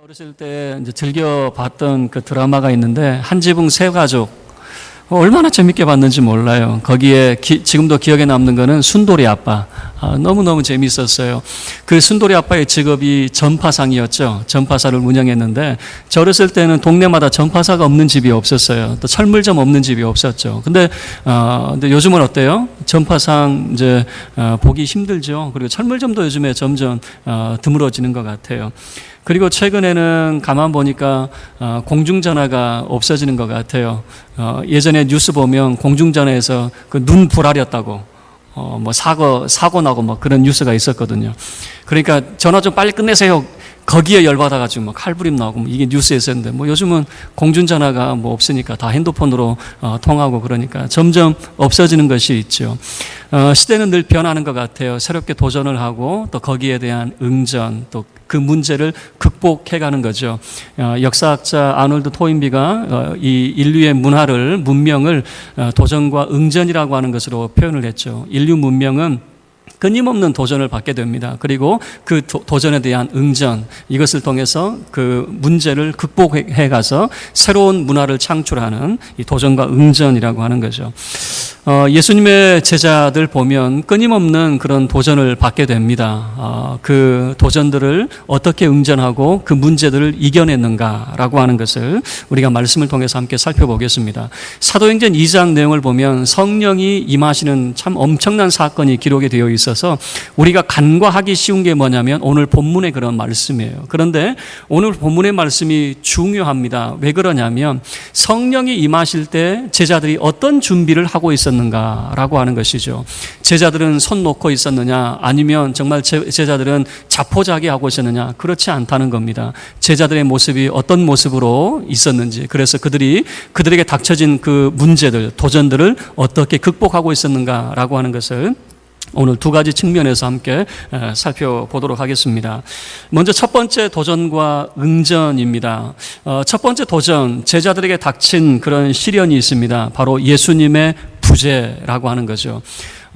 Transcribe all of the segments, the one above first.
어렸을 때 이제 즐겨 봤던 그 드라마가 있는데 한지붕 세 가족 어, 얼마나 재밌게 봤는지 몰라요. 거기에 기- 지금도 기억에 남는 거는 순돌이 아빠 아, 너무 너무 재밌었어요. 그 순돌이 아빠의 직업이 전파상이었죠. 전파사를 운영했는데 저 어렸을 때는 동네마다 전파사가 없는 집이 없었어요. 또 철물점 없는 집이 없었죠. 근데 어, 근데 요즘은 어때요? 전파상 이제 어, 보기 힘들죠. 그리고 철물점도 요즘에 점점 어, 드물어지는 것 같아요. 그리고 최근에는 가만 보니까 어, 공중전화가 없어지는 것 같아요. 어, 예전에 뉴스 보면 공중전화에서 그 눈 불알이었다고 어, 뭐 사고 사고 나고 뭐 그런 뉴스가 있었거든요. 그러니까 전화 좀 빨리 끝내세요. 거기에 열받아가지고 뭐 칼부림 나오고 뭐 이게 뉴스에서였는데 뭐 요즘은 공중전화가 뭐 없으니까 다 핸드폰으로 어, 통하고 그러니까 점점 없어지는 것이 있죠. 어, 시대는 늘 변하는 것 같아요. 새롭게 도전을 하고 또 거기에 대한 응전 또 그 문제를 극복해가는 거죠. 어, 역사학자 아놀드 토인비가 어, 이 인류의 문화를 문명을 어, 도전과 응전이라고 하는 것으로 표현을 했죠. 인류 문명은 끊임없는 도전을 받게 됩니다. 그리고 그 도, 도전에 대한 응전 이것을 통해서 그 문제를 극복해 가서 새로운 문화를 창출하는 이 도전과 응전이라고 하는 거죠. 어, 예수님의 제자들 보면 끊임없는 그런 도전을 받게 됩니다. 어, 그 도전들을 어떻게 응전하고 그 문제들을 이겨냈는가라고 하는 것을 우리가 말씀을 통해서 함께 살펴보겠습니다. 사도행전 2장 내용을 보면 성령이 임하시는 참 엄청난 사건이 기록이 되어 있 어서 우리가 간과하기 쉬운 게 뭐냐면 오늘 본문의 그런 말씀이에요. 그런데 오늘 본문의 말씀이 중요합니다. 왜 그러냐면 성령이 임하실 때 제자들이 어떤 준비를 하고 있었는가라고 하는 것이죠. 제자들은 손 놓고 있었느냐 아니면 정말 제- 제자들은 자포자기 하고 있었느냐 그렇지 않다는 겁니다. 제자들의 모습이 어떤 모습으로 있었는지 그래서 그들이 그들에게 닥쳐진 그 문제들 도전들을 어떻게 극복하고 있었는가라고 하는 것을 오늘 두 가지 측면에서 함께 에, 살펴보도록 하겠습니다. 먼저 첫 번째 도전과 응전입니다. 어, 첫 번째 도전, 제자들에게 닥친 그런 시련이 있습니다. 바로 예수님의 부재라고 하는 거죠.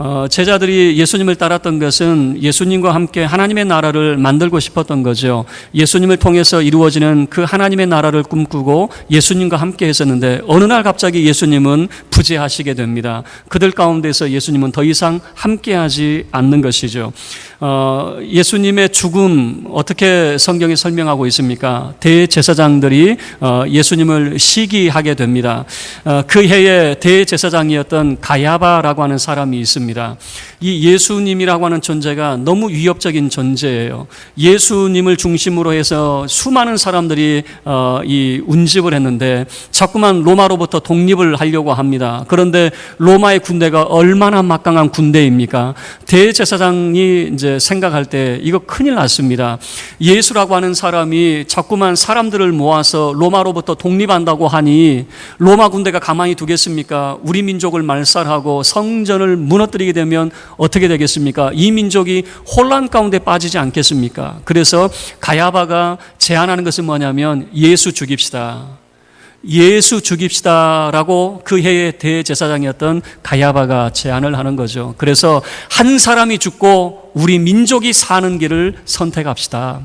어, 제자들이 예수님을 따랐던 것은 예수님과 함께 하나님의 나라를 만들고 싶었던 거죠. 예수님을 통해서 이루어지는 그 하나님의 나라를 꿈꾸고 예수님과 함께 했었는데 어느 날 갑자기 예수님은 부재하시게 됩니다. 그들 가운데서 예수님은 더 이상 함께하지 않는 것이죠. 어, 예수님의 죽음 어떻게 성경이 설명하고 있습니까? 대제사장들이 어, 예수님을 시기하게 됩니다. 어, 그 해에 대제사장이었던 가야바라고 하는 사람이 있습니다. 이 예수님이라고 하는 존재가 너무 위협적인 존재예요. 예수님을 중심으로 해서 수많은 사람들이 어, 이 운집을 했는데 자꾸만 로마로부터 독립을 하려고 합니다. 그런데 로마의 군대가 얼마나 막강한 군대입니까? 대제사장이 이제 생각할 때 이거 큰일 났습니다. 예수라고 하는 사람이 자꾸만 사람들을 모아서 로마로부터 독립한다고 하니 로마 군대가 가만히 두겠습니까? 우리 민족을 말살하고 성전을 무너 뜨리게 되면 어떻게 되겠습니까? 이 민족이 혼란 가운데 빠지지 않겠습니까? 그래서 가야바가 제안하는 것은 뭐냐면 예수 죽입시다. 예수 죽입시다라고 그 해의 대제사장이었던 가야바가 제안을 하는 거죠. 그래서 한 사람이 죽고 우리 민족이 사는 길을 선택합시다.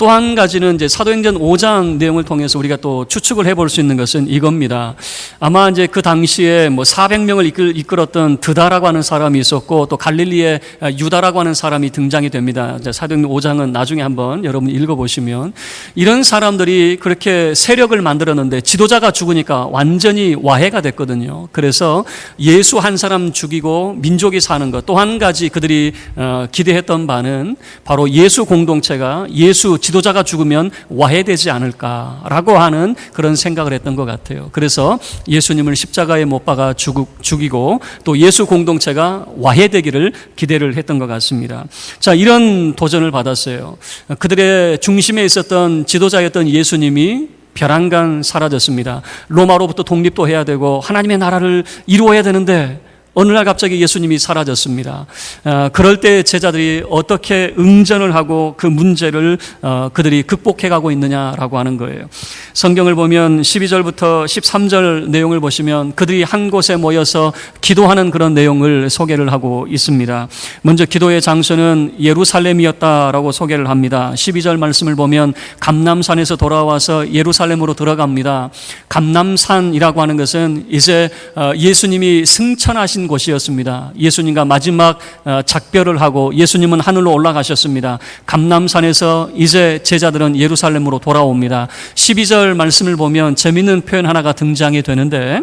또 한 가지는 이제 사도행전 5장 내용을 통해서 우리가 또 추측을 해볼 수 있는 것은 이겁니다. 아마 이제 그 당시에 뭐 400명을 이끌, 이끌었던 드다라고 하는 사람이 있었고 또 갈릴리에 유다라고 하는 사람이 등장이 됩니다. 사도행전 5장은 나중에 한번 여러분 읽어보시면 이런 사람들이 그렇게 세력을 만들었는데 지도자가 죽으니까 완전히 와해가 됐거든요. 그래서 예수 한 사람 죽이고 민족이 사는 것 또 한 가지 그들이 어, 기대했던 바는 바로 예수 공동체가 예수 지도자가 죽으면 와해되지 않을까라고 하는 그런 생각을 했던 것 같아요. 그래서 예수님을 십자가에 못 박아 죽- 죽이고 또 예수 공동체가 와해되기를 기대를 했던 것 같습니다. 자, 이런 도전을 받았어요. 그들의 중심에 있었던 지도자였던 예수님이 벼랑간 사라졌습니다. 로마로부터 독립도 해야 되고 하나님의 나라를 이루어야 되는데 어느 날 갑자기 예수님이 사라졌습니다. 어, 그럴 때 제자들이 어떻게 응전을 하고 그 문제를 어, 그들이 극복해 가고 있느냐라고 하는 거예요. 성경을 보면 12절부터 13절 내용을 보시면 그들이 한 곳에 모여서 기도하는 그런 내용을 소개를 하고 있습니다. 먼저 기도의 장소는 예루살렘이었다라고 소개를 합니다. 12절 말씀을 보면 감남산에서 돌아와서 예루살렘으로 들어갑니다. 감남산이라고 하는 것은 이제 어, 예수님이 승천하신 곳이었습니다. 예수님과 마지막 어, 작별을 하고 예수님은 하늘로 올라가셨습니다. 감남산에서 이제 제자들은 예루살렘으로 돌아옵니다. 12절 말씀을 보면 재밌는 표현 하나가 등장이 되는데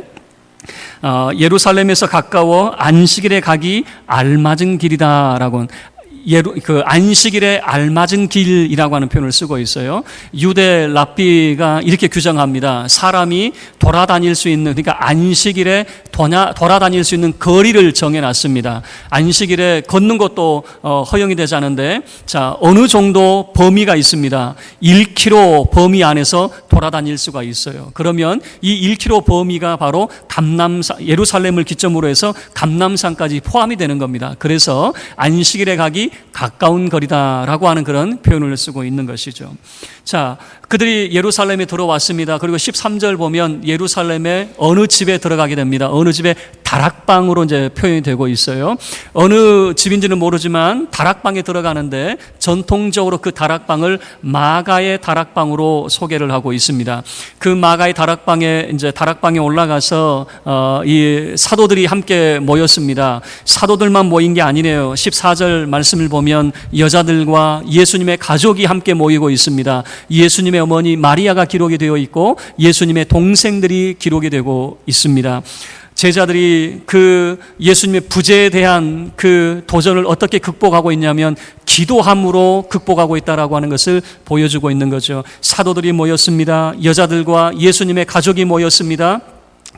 어, 예루살렘에서 가까워 안식일에 가기 알맞은 길이다라고 예루, 그 안식일에 알맞은 길이라고 하는 표현을 쓰고 있어요. 유대 랍비가 이렇게 규정합니다. 사람이 돌아다닐 수 있는 그러니까 안식일에 도냐, 돌아다닐 수 있는 거리를 정해놨습니다. 안식일에 걷는 것도 어, 허용이 되지 않은데 자 어느 정도 범위가 있습니다. 1km 범위 안에서 돌아다닐 수가 있어요. 그러면 이 1km 범위가 바로 감남산 예루살렘을 기점으로 해서 감남산까지 포함이 되는 겁니다. 그래서 안식일에 가기 가까운 거리다라고 하는 그런 표현을 쓰고 있는 것이죠. 자, 그들이 예루살렘에 들어왔습니다. 그리고 13절 보면 예루살렘의 어느 집에 들어가게 됩니다. 어느 집에 다락방으로 이제 표현이 되고 있어요. 어느 집인지는 모르지만 다락방에 들어가는데 전통적으로 그 다락방을 마가의 다락방으로 소개를 하고 있습니다. 그 마가의 다락방에 이제 다락방에 올라가서 어, 이 사도들이 함께 모였습니다. 사도들만 모인 게 아니네요. 14절 말씀을 보면 여자들과 예수님의 가족이 함께 모이고 있습니다. 예수님의 어머니 마리아가 기록이 되어 있고 예수님의 동생들이 기록이 되고 있습니다. 제자들이 그 예수님의 부재에 대한 그 도전을 어떻게 극복하고 있냐면 기도함으로 극복하고 있다라고 하는 것을 보여주고 있는 거죠. 사도들이 모였습니다. 여자들과 예수님의 가족이 모였습니다.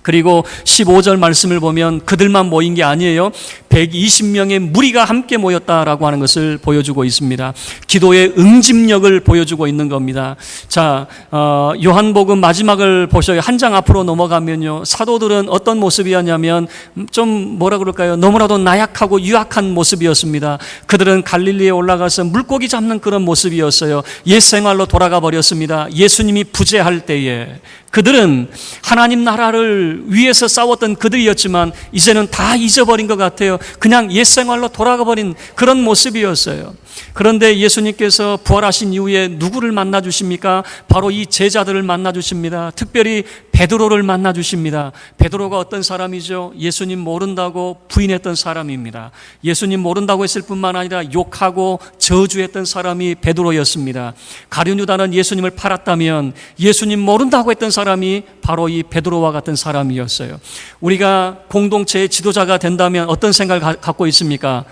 그리고 15절 말씀을 보면 그들만 모인 게 아니에요. 120명의 무리가 함께 모였다라고 하는 것을 보여주고 있습니다. 기도의 응집력을 보여주고 있는 겁니다. 자, 어, 요한복음 마지막을 보셔요. 한 장 앞으로 넘어가면요. 사도들은 어떤 모습이었냐면 좀 뭐라 그럴까요? 너무나도 나약하고 유약한 모습이었습니다. 그들은 갈릴리에 올라가서 물고기 잡는 그런 모습이었어요. 옛 생활로 돌아가 버렸습니다. 예수님이 부재할 때에 그들은 하나님 나라를 위해서 싸웠던 그들이었지만 이제는 다 잊어버린 것 같아요. 그냥 옛 생활로 돌아가 버린 그런 모습이었어요. 그런데 예수님께서 부활하신 이후에 누구를 만나 주십니까? 바로 이 제자들을 만나 주십니다. 특별히 베드로를 만나 주십니다. 베드로가 어떤 사람이죠? 예수님 모른다고 부인했던 사람입니다. 예수님 모른다고 했을 뿐만 아니라 욕하고 저주했던 사람이 베드로였습니다. 가룟 유다는 예수님을 팔았다면 예수님 모른다고 했던 사람이 바로 이 베드로와 같은 사람이었어요. 우리가 공동체의 지도자가 된다면 어떤 생각을 갖고 있습니까?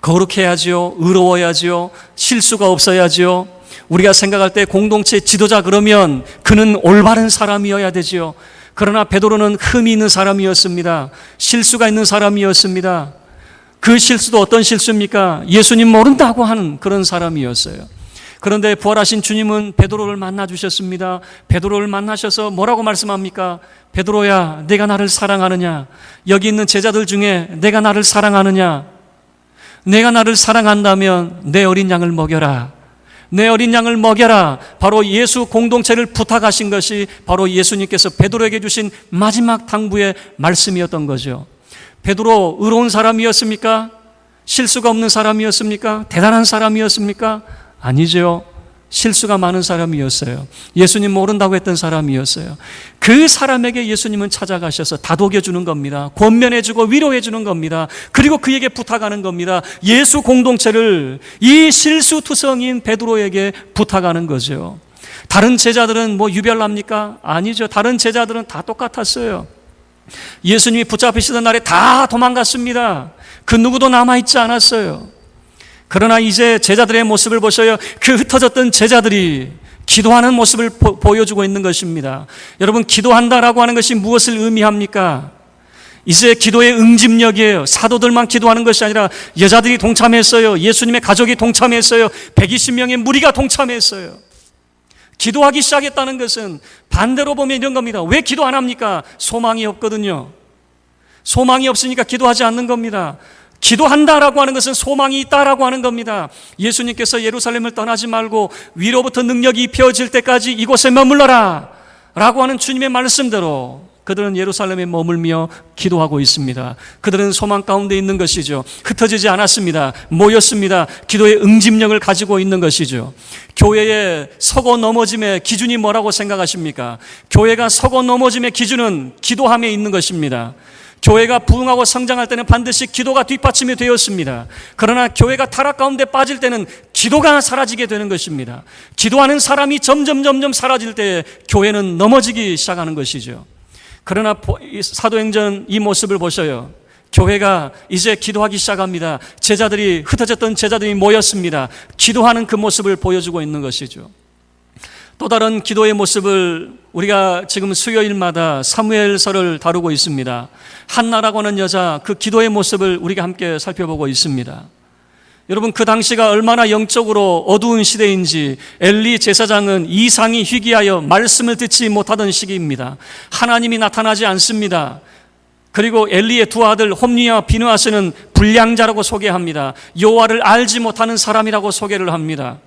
거룩해야지요. 의로워야지요. 실수가 없어야지요. 우리가 생각할 때 공동체 지도자 그러면 그는 올바른 사람이어야 되지요. 그러나 베드로는 흠이 있는 사람이었습니다. 실수가 있는 사람이었습니다. 그 실수도 어떤 실수입니까? 예수님 모른다고 하는 그런 사람이었어요. 그런데 부활하신 주님은 베드로를 만나 주셨습니다. 베드로를 만나셔서 뭐라고 말씀합니까? 베드로야, 내가 나를 사랑하느냐? 여기 있는 제자들 중에 내가 나를 사랑하느냐? 내가 나를 사랑한다면 내 어린 양을 먹여라. 내 어린 양을 먹여라. 바로 예수 공동체를 부탁하신 것이 바로 예수님께서 베드로에게 주신 마지막 당부의 말씀이었던 거죠. 베드로 의로운 사람이었습니까? 실수가 없는 사람이었습니까? 대단한 사람이었습니까? 아니죠. 실수가 많은 사람이었어요. 예수님 모른다고 했던 사람이었어요. 그 사람에게 예수님은 찾아가셔서 다독여 주는 겁니다. 권면해 주고 위로해 주는 겁니다. 그리고 그에게 부탁하는 겁니다. 예수 공동체를 이 실수투성인 베드로에게 부탁하는 거죠. 다른 제자들은 뭐 유별납니까? 아니죠. 다른 제자들은 다 똑같았어요. 예수님이 붙잡히시던 날에 다 도망갔습니다. 그 누구도 남아있지 않았어요. 그러나 이제 제자들의 모습을 보셔요. 그 흩어졌던 제자들이 기도하는 모습을 보, 여주고 있는 것입니다. 여러분, 기도한다라고 하는 것이 무엇을 의미합니까? 이제 기도의 응집력이에요. 사도들만 기도하는 것이 아니라 여자들이 동참했어요. 예수님의 가족이 동참했어요. 120명의 무리가 동참했어요. 기도하기 시작했다는 것은 반대로 보면 이런 겁니다. 왜 기도 안 합니까? 소망이 없거든요. 소망이 없으니까 기도하지 않는 겁니다. 기도한다라고 하는 것은 소망이 있다라고 하는 겁니다. 예수님께서 예루살렘을 떠나지 말고 위로부터 능력이 입혀질 때까지 이곳에 머물러라 라고 하는 주님의 말씀대로 그들은 예루살렘에 머물며 기도하고 있습니다. 그들은 소망 가운데 있는 것이죠. 흩어지지 않았습니다. 모였습니다. 기도의 응집력을 가지고 있는 것이죠. 교회의 서고 넘어짐의 기준이 뭐라고 생각하십니까? 교회가 서고 넘어짐의 기준은 기도함에 있는 것입니다. 교회가 부흥하고 성장할 때는 반드시 기도가 뒷받침이 되었습니다. 그러나 교회가 타락 가운데 빠질 때는 기도가 사라지게 되는 것입니다. 기도하는 사람이 점점 점점 사라질 때 교회는 넘어지기 시작하는 것이죠. 그러나 사도행전 이 모습을 보셔요. 교회가 이제 기도하기 시작합니다. 제자들이 흩어졌던 제자들이 모였습니다. 기도하는 그 모습을 보여주고 있는 것이죠. 또 다른 기도의 모습을 우리가 지금 수요일마다 사무엘서를 다루고 있습니다. 한나라고 하는 여자 그 기도의 모습을 우리가 함께 살펴보고 있습니다. 여러분 그 당시가 얼마나 영적으로 어두운 시대인지 엘리 제사장은 이상이 희귀하여 말씀을 듣지 못하던 시기입니다. 하나님이 나타나지 않습니다. 그리고 엘리의 두 아들 홈리와 비누아스는 불량자라고 소개합니다. 여호와를 알지 못하는 사람이라고 소개를 합니다.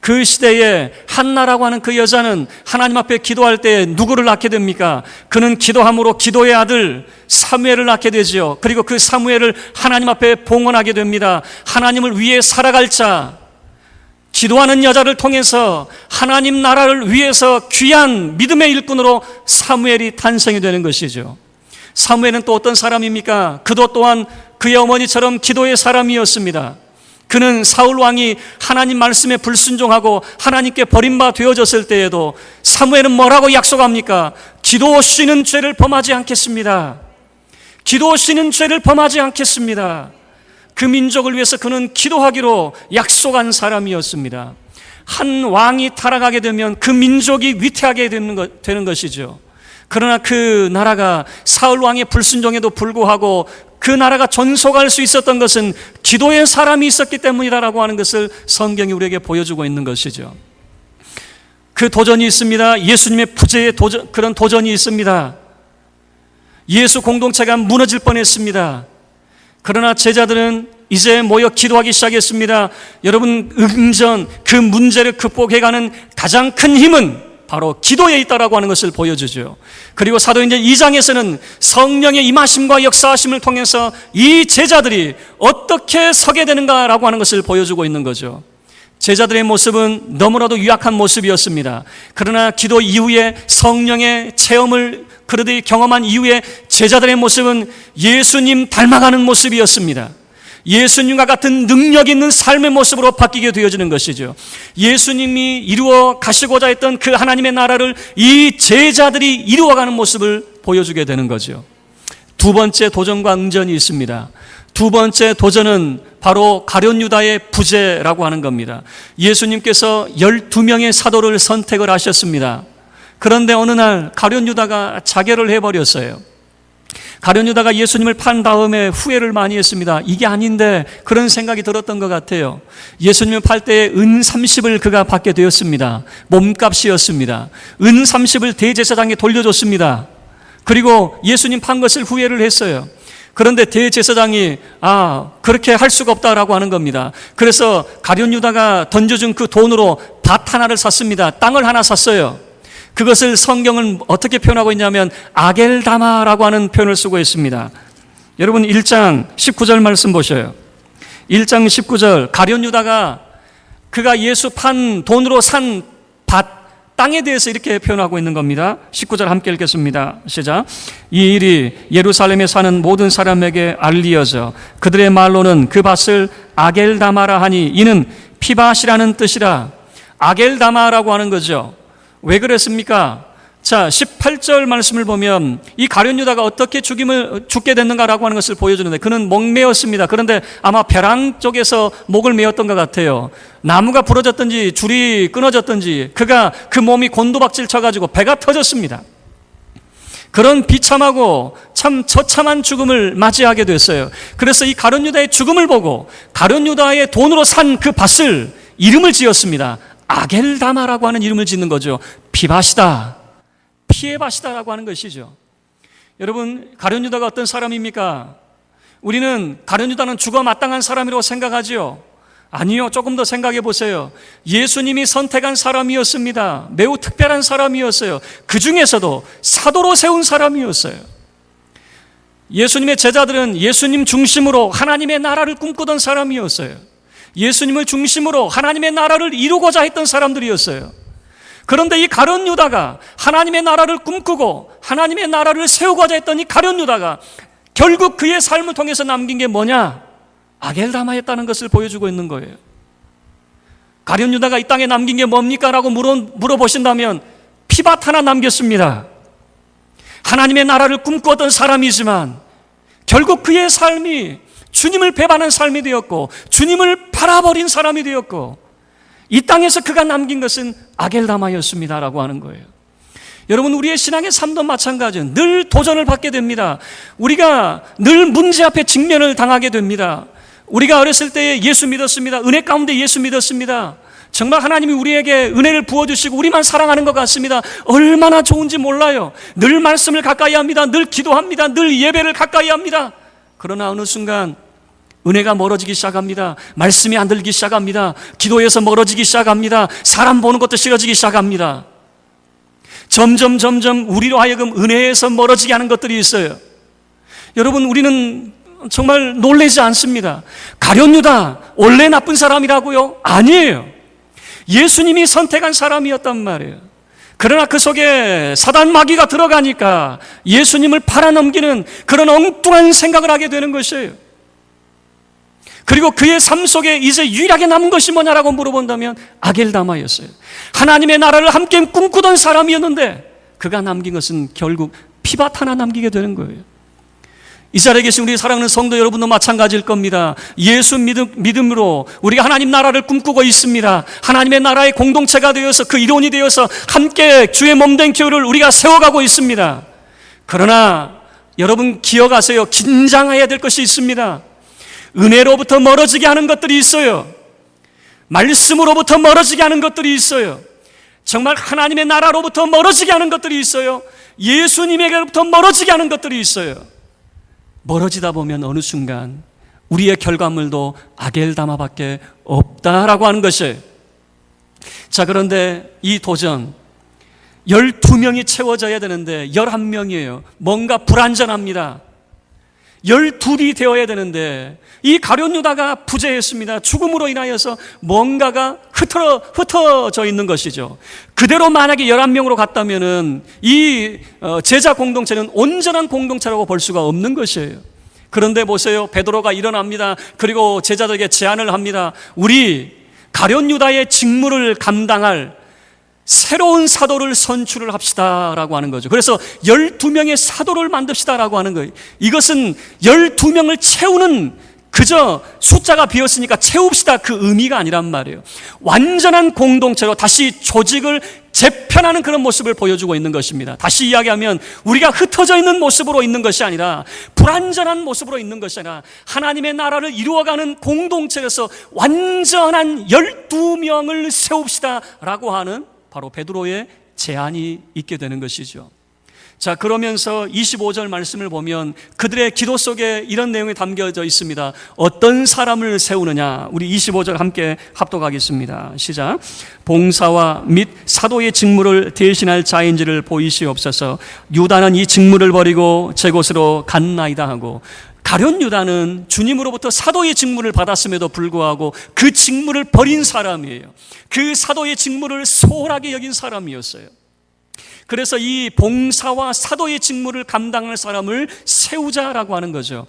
그 시대에 한나라고 하는 그 여자는 하나님 앞에 기도할 때 누구를 낳게 됩니까? 그는 기도함으로 기도의 아들 사무엘을 낳게 되지요. 그리고 그 사무엘을 하나님 앞에 봉헌하게 됩니다. 하나님을 위해 살아갈 자, 기도하는 여자를 통해서 하나님 나라를 위해서 귀한 믿음의 일꾼으로 사무엘이 탄생이 되는 것이죠. 사무엘은 또 어떤 사람입니까? 그도 또한 그의 어머니처럼 기도의 사람이었습니다. 그는 사울 왕이 하나님 말씀에 불순종하고 하나님께 버림바 되어졌을 때에도 사무엘은 뭐라고 약속합니까? 기도 쉬는 죄를 범하지 않겠습니다. 기도 쉬는 죄를 범하지 않겠습니다. 그 민족을 위해서 그는 기도하기로 약속한 사람이었습니다. 한 왕이 타락하게 되면 그 민족이 위태하게 되는, 것, 되는 것이죠. 그러나 그 나라가 사울 왕의 불순종에도 불구하고 그 나라가 전속할 수 있었던 것은 기도의 사람이 있었기 때문이다라고 하는 것을 성경이 우리에게 보여주고 있는 것이죠. 그 도전이 있습니다. 예수님의 부재의 도전, 그런 도전이 있습니다. 예수 공동체가 무너질 뻔했습니다. 그러나 제자들은 이제 모여 기도하기 시작했습니다. 여러분, 응전, 그 문제를 극복해가는 가장 큰 힘은 바로 기도에 있다라고 하는 것을 보여주죠. 그리고 사도행전 2장에서는 성령의 임하심과 역사하심을 통해서 이 제자들이 어떻게 서게 되는가라고 하는 것을 보여주고 있는 거죠. 제자들의 모습은 너무나도 유약한 모습이었습니다. 그러나 기도 이후에 성령의 체험을 그러듯이 경험한 이후에 제자들의 모습은 예수님 닮아가는 모습이었습니다. 예수님과 같은 능력 있는 삶의 모습으로 바뀌게 되어지는 것이죠. 예수님이 이루어 가시고자 했던 그 하나님의 나라를 이 제자들이 이루어가는 모습을 보여주게 되는 거죠. 두 번째 도전과 응전이 있습니다. 두 번째 도전은 바로 가련 유다의 부재라고 하는 겁니다. 예수님께서 12명의 사도를 선택을 하셨습니다. 그런데 어느 날 가련 유다가 자결을 해버렸어요. 가련 유다가 예수님을 판 다음에 후회를 많이 했습니다. 이게 아닌데 그런 생각이 들었던 것 같아요. 예수님을 팔 때에 은 30을 그가 받게 되었습니다. 몸값이었습니다. 은 30을 대제사장에 돌려줬습니다. 그리고 예수님 판 것을 후회를 했어요. 그런데 대제사장이 아 그렇게 할 수가 없다라고 하는 겁니다. 그래서 가련 유다가 던져준 그 돈으로 밭 하나를 샀습니다. 땅을 하나 샀어요. 그것을 성경은 어떻게 표현하고 있냐면 아겔다마라고 하는 표현을 쓰고 있습니다. 여러분 1장 19절 말씀 보셔요. 1장 19절 가련 유다가 그가 예수 판 돈으로 산 밭 땅에 대해서 이렇게 표현하고 있는 겁니다. 19절 함께 읽겠습니다. 시작. 이 일이 예루살렘에 사는 모든 사람에게 알리어져 그들의 말로는 그 밭을 아겔다마라 하니 이는 피밭이라는 뜻이라 아겔다마라고 하는 거죠. 왜 그랬습니까? 자, 18절 말씀을 보면 이 가련 유다가 어떻게 죽임을 죽게 됐는가라고 하는 것을 보여주는데 그는 목매였습니다. 그런데 아마 벼랑 쪽에서 목을 메었던 것 같아요. 나무가 부러졌든지 줄이 끊어졌든지 그가 그 몸이 곤두박질 쳐가지고 배가 터졌습니다. 그런 비참하고 참 처참한 죽음을 맞이하게 됐어요. 그래서 이 가룟 유다의 죽음을 보고 가룟 유다의 돈으로 산 그 밭을 이름을 지었습니다. 아겔다마라고 하는 이름을 짓는 거죠. 피의 밭이다라고 하는 것이죠. 여러분, 가룟 유다가 어떤 사람입니까? 우리는 가룟 유다는 죽어 마땅한 사람이라고 생각하지요. 아니요, 조금 더 생각해 보세요. 예수님이 선택한 사람이었습니다. 매우 특별한 사람이었어요. 그 중에서도 사도로 세운 사람이었어요. 예수님의 제자들은 예수님 중심으로 하나님의 나라를 꿈꾸던 사람이었어요. 예수님을 중심으로 하나님의 나라를 이루고자 했던 사람들이었어요. 그런데 이 가룟 유다가 하나님의 나라를 꿈꾸고 하나님의 나라를 세우고자 했던 이 가룟 유다가 결국 그의 삶을 통해서 남긴 게 뭐냐? 아겔다마였다는 것을 보여주고 있는 거예요. 가룟 유다가 이 땅에 남긴 게 뭡니까? 라고 물어, 물어보신다면 피밭 하나 남겼습니다. 하나님의 나라를 꿈꾸었던 사람이지만 결국 그의 삶이 주님을 배반한 삶이 되었고 주님을 팔아버린 사람이 되었고 이 땅에서 그가 남긴 것은 아겔다마였습니다라고 하는 거예요. 여러분 우리의 신앙의 삶도 마찬가지예요. 늘 도전을 받게 됩니다. 우리가 늘 문제 앞에 직면을 당하게 됩니다. 우리가 어렸을 때 예수 믿었습니다. 은혜 가운데 예수 믿었습니다. 정말 하나님이 우리에게 은혜를 부어주시고 우리만 사랑하는 것 같습니다. 얼마나 좋은지 몰라요. 늘 말씀을 가까이 합니다. 늘 기도합니다. 늘 예배를 가까이 합니다. 그러나 어느 순간 은혜가 멀어지기 시작합니다. 말씀이 안 들기 시작합니다. 기도에서 멀어지기 시작합니다. 사람 보는 것도 싫어지기 시작합니다. 점점 점점 우리로 하여금 은혜에서 멀어지게 하는 것들이 있어요. 여러분 우리는 정말 놀라지 않습니다. 가련유다 원래 나쁜 사람이라고요? 아니에요. 예수님이 선택한 사람이었단 말이에요. 그러나 그 속에 사단 마귀가 들어가니까 예수님을 팔아넘기는 그런 엉뚱한 생각을 하게 되는 것이에요. 그리고 그의 삶 속에 이제 유일하게 남은 것이 뭐냐라고 물어본다면 아겔다마였어요. 하나님의 나라를 함께 꿈꾸던 사람이었는데 그가 남긴 것은 결국 피밭 하나 남기게 되는 거예요. 이 자리에 계신 우리 사랑하는 성도 여러분도 마찬가지일 겁니다. 예수 믿음, 믿음 으로 우리가 하나님 나라를 꿈꾸고 있습니다. 하나님의 나라의 공동체가 되어서 그 이론이 되어서 함께 주의 몸된 교회를 우리가 세워가고 있습니다. 그러나 여러분 기억하세요. 긴장해야 될 것이 있습니다. 은혜로부터 멀어지게 하는 것들이 있어요. 말씀으로부터 멀어지게 하는 것들이 있어요. 정말 하나님의 나라로부터 멀어지게 하는 것들이 있어요. 예수님에게로부터 멀어지게 하는 것들이 있어요. 멀어지다 보면 어느 순간 우리의 결과물도 아겔다마밖에 없다라고 하는 것이에요. 자, 그런데 이 도전 12명이 채워져야 되는데 11명이에요. 뭔가 불안전합니다. 12이 되어야 되는데 이 가룟 유다가 부재했습니다. 죽음으로 인하여서 뭔가가 흩어, 흩어져 있는 것이죠. 그대로 만약에 11명으로 갔다면 은 이 어, 제자 공동체는 온전한 공동체라고 볼 수가 없는 것이에요. 그런데 보세요. 베드로가 일어납니다. 그리고 제자들에게 제안을 합니다. 우리 가룟 유다의 직무를 감당할 새로운 사도를 선출을 합시다라고 하는 거죠. 그래서 12명의 사도를 만듭시다라고 하는 거예요. 이것은 12명을 채우는 그저 숫자가 비었으니까 채웁시다 그 의미가 아니란 말이에요. 완전한 공동체로 다시 조직을 재편하는 그런 모습을 보여주고 있는 것입니다. 다시 이야기하면 우리가 흩어져 있는 모습으로 있는 것이 아니라 불완전한 모습으로 있는 것이 아니라 하나님의 나라를 이루어가는 공동체에서 완전한 12명을 세웁시다 라고 하는 바로 베드로의 제안이 있게 되는 것이죠. 자, 그러면서 25절 말씀을 보면 그들의 기도 속에 이런 내용이 담겨져 있습니다. 어떤 사람을 세우느냐? 우리 25절 함께 합독하겠습니다. 시작. 봉사와 및 사도의 직무를 대신할 자인지를 보이시옵소서. 유다는 이 직무를 버리고 제 곳으로 갔나이다 하고 가련 유다는 주님으로부터 사도의 직무를 받았음에도 불구하고 그 직무를 버린 사람이에요. 그 사도의 직무를 소홀하게 여긴 사람이었어요. 그래서 이 봉사와 사도의 직무를 감당할 사람을 세우자라고 하는 거죠.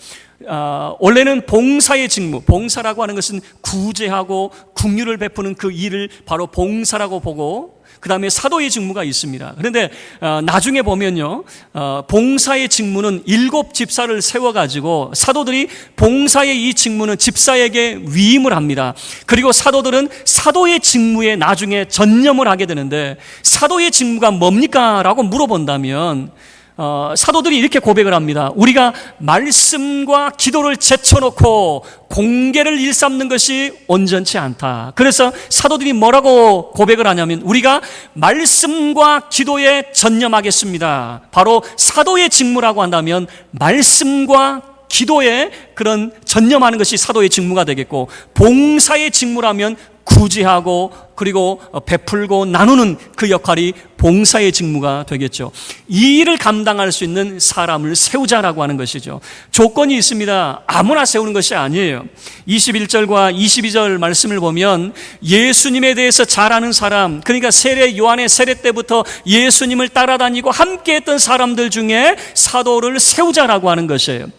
아, 원래는 봉사의 직무, 봉사라고 하는 것은 구제하고 국류를 베푸는 그 일을 바로 봉사라고 보고 그 다음에 사도의 직무가 있습니다. 그런데 어, 나중에 보면요, 어, 봉사의 직무는 일곱 집사를 세워가지고 사도들이 봉사의 이 직무는 집사에게 위임을 합니다. 그리고 사도들은 사도의 직무에 나중에 전념을 하게 되는데 사도의 직무가 뭡니까? 라고 물어본다면 어, 사도들이 이렇게 고백을 합니다. 우리가 말씀과 기도를 제쳐놓고 공개를 일삼는 것이 온전치 않다. 그래서 사도들이 뭐라고 고백을 하냐면 우리가 말씀과 기도에 전념하겠습니다. 바로 사도의 직무라고 한다면 말씀과 기도에 그런 전념하는 것이 사도의 직무가 되겠고 봉사의 직무라면 구제하고 그리고 베풀고 나누는 그 역할이 봉사의 직무가 되겠죠. 이 일을 감당할 수 있는 사람을 세우자라고 하는 것이죠. 조건이 있습니다. 아무나 세우는 것이 아니에요. 21절과 22절 말씀을 보면 예수님에 대해서 잘 아는 사람, 그러니까 세례 요한의 세례 때부터 예수님을 따라다니고 함께 했던 사람들 중에 사도를 세우자라고 하는 것이에요.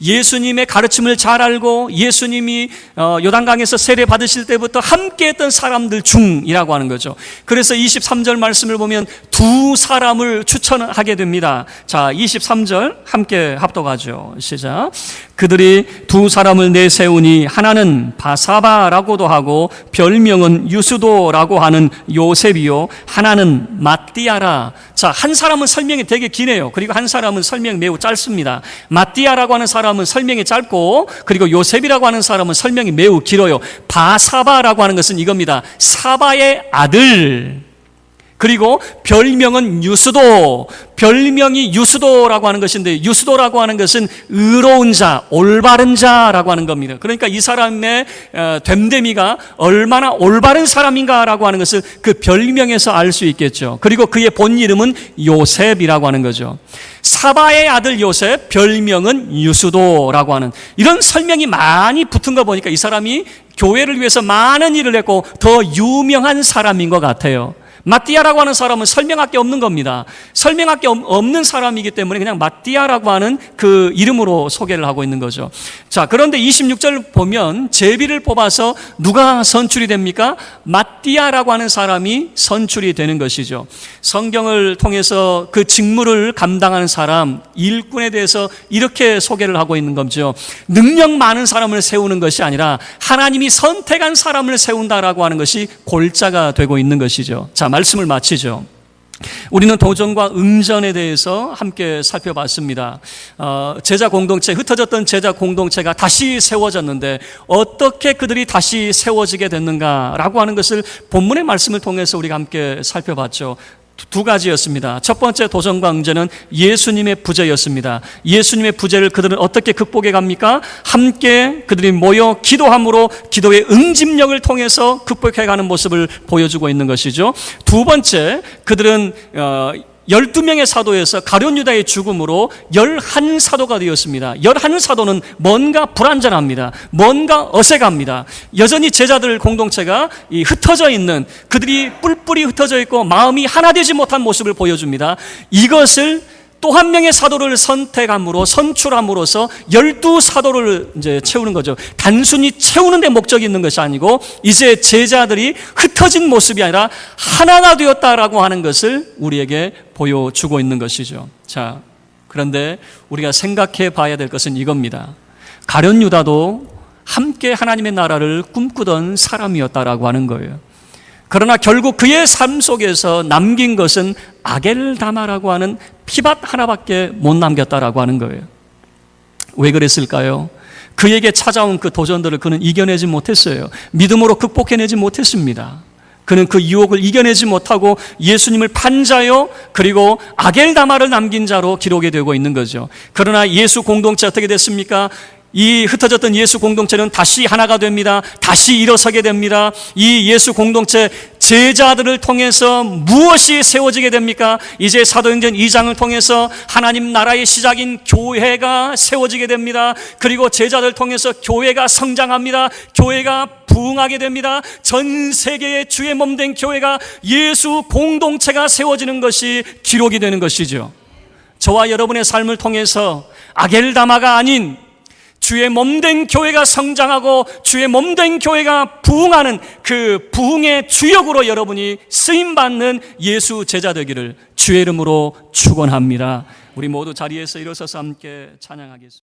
예수님의 가르침을 잘 알고 예수님이 어, 요단강에서 세례 받으실 때부터 함께 했던 사람들 중이라고 하는 거죠. 그래서 23절 말씀을 보면 두 사람을 추천하게 됩니다. 자, 23절 함께 합독하죠. 시작. 그들이 두 사람을 내세우니 하나는 바사바라고도 하고 별명은 유수도라고 하는 요셉이요. 하나는 마띠아라. 자, 한 사람은 설명이 되게 기네요. 그리고 한 사람은 설명이 매우 짧습니다. 마띠아라고 하는 사람은 설명이 짧고 그리고 요셉이라고 하는 사람은 설명이 매우 길어요. 바사바라고 하는 것은 이겁니다. 사바의 아들. 그리고 별명은 유수도. 별명이 유수도라고 하는 것인데 유수도라고 하는 것은 의로운 자, 올바른 자라고 하는 겁니다. 그러니까 이 사람의 어, 됨됨이가 얼마나 올바른 사람인가라고 하는 것을 그 별명에서 알 수 있겠죠. 그리고 그의 본 이름은 요셉이라고 하는 거죠. 사바의 아들 요셉, 별명은 유수도라고 하는 이런 설명이 많이 붙은 거 보니까 이 사람이 교회를 위해서 많은 일을 했고 더 유명한 사람인 것 같아요. 마띠아라고 하는 사람은 설명할 게 없는 겁니다. 설명할 게 없는 사람이기 때문에 그냥 마띠아라고 하는 그 이름으로 소개를 하고 있는 거죠. 자, 그런데 26절 보면 제비를 뽑아서 누가 선출이 됩니까? 마띠아라고 하는 사람이 선출이 되는 것이죠. 성경을 통해서 그 직무를 감당하는 사람, 일꾼에 대해서 이렇게 소개를 하고 있는 거죠. 능력 많은 사람을 세우는 것이 아니라 하나님이 선택한 사람을 세운다라고 하는 것이 골자가 되고 있는 것이죠. 자, 말씀을 마치죠. 우리는 도전과 응전에 대해서 함께 살펴봤습니다. 어, 제자 공동체, 흩어졌던 제자 공동체가 다시 세워졌는데 어떻게 그들이 다시 세워지게 됐는가라고 하는 것을 본문의 말씀을 통해서 우리가 함께 살펴봤죠. 두 가지였습니다. 첫 번째 도전과 응전은 예수님의 부재였습니다. 예수님의 부재를 그들은 어떻게 극복해 갑니까? 함께 그들이 모여 기도함으로 기도의 응집력을 통해서 극복해 가는 모습을 보여주고 있는 것이죠. 두 번째, 그들은 어, 12명의 사도에서 가룟 유다의 죽음으로 11사도가 되었습니다. 11사도는 뭔가 불안전합니다. 뭔가 어색합니다. 여전히 제자들 공동체가 이 흩어져 있는 그들이 뿔뿔이 흩어져 있고 마음이 하나 되지 못한 모습을 보여줍니다. 이것을 또 한 명의 사도를 선택함으로 선출함으로써 열두 사도를 이제 채우는 거죠. 단순히 채우는 데 목적이 있는 것이 아니고 이제 제자들이 흩어진 모습이 아니라 하나가 되었다라고 하는 것을 우리에게 보여주고 있는 것이죠. 자, 그런데 우리가 생각해 봐야 될 것은 이겁니다. 가련 유다도 함께 하나님의 나라를 꿈꾸던 사람이었다라고 하는 거예요. 그러나 결국 그의 삶 속에서 남긴 것은 아겔다마라고 하는 피밭 하나밖에 못 남겼다라고 하는 거예요. 왜 그랬을까요? 그에게 찾아온 그 도전들을 그는 이겨내지 못했어요. 믿음으로 극복해내지 못했습니다. 그는 그 유혹을 이겨내지 못하고 예수님을 판자요 그리고 아겔다마를 남긴 자로 기록이 되고 있는 거죠. 그러나 예수 공동체 어떻게 됐습니까? 이 흩어졌던 예수 공동체는 다시 하나가 됩니다. 다시 일어서게 됩니다. 이 예수 공동체 제자들을 통해서 무엇이 세워지게 됩니까? 이제 사도행전 2장을 통해서 하나님 나라의 시작인 교회가 세워지게 됩니다. 그리고 제자들 통해서 교회가 성장합니다. 교회가 부흥하게 됩니다. 전 세계의 주의 몸된 교회가 예수 공동체가 세워지는 것이 기록이 되는 것이죠. 저와 여러분의 삶을 통해서 아겔다마가 아닌 주의 몸된 교회가 성장하고 주의 몸된 교회가 부흥하는 그 부흥의 주역으로 여러분이 쓰임 받는 예수 제자 되기를 주의 이름으로 축원합니다. 우리 모두 자리에서 일어서서 함께 찬양하겠습니다.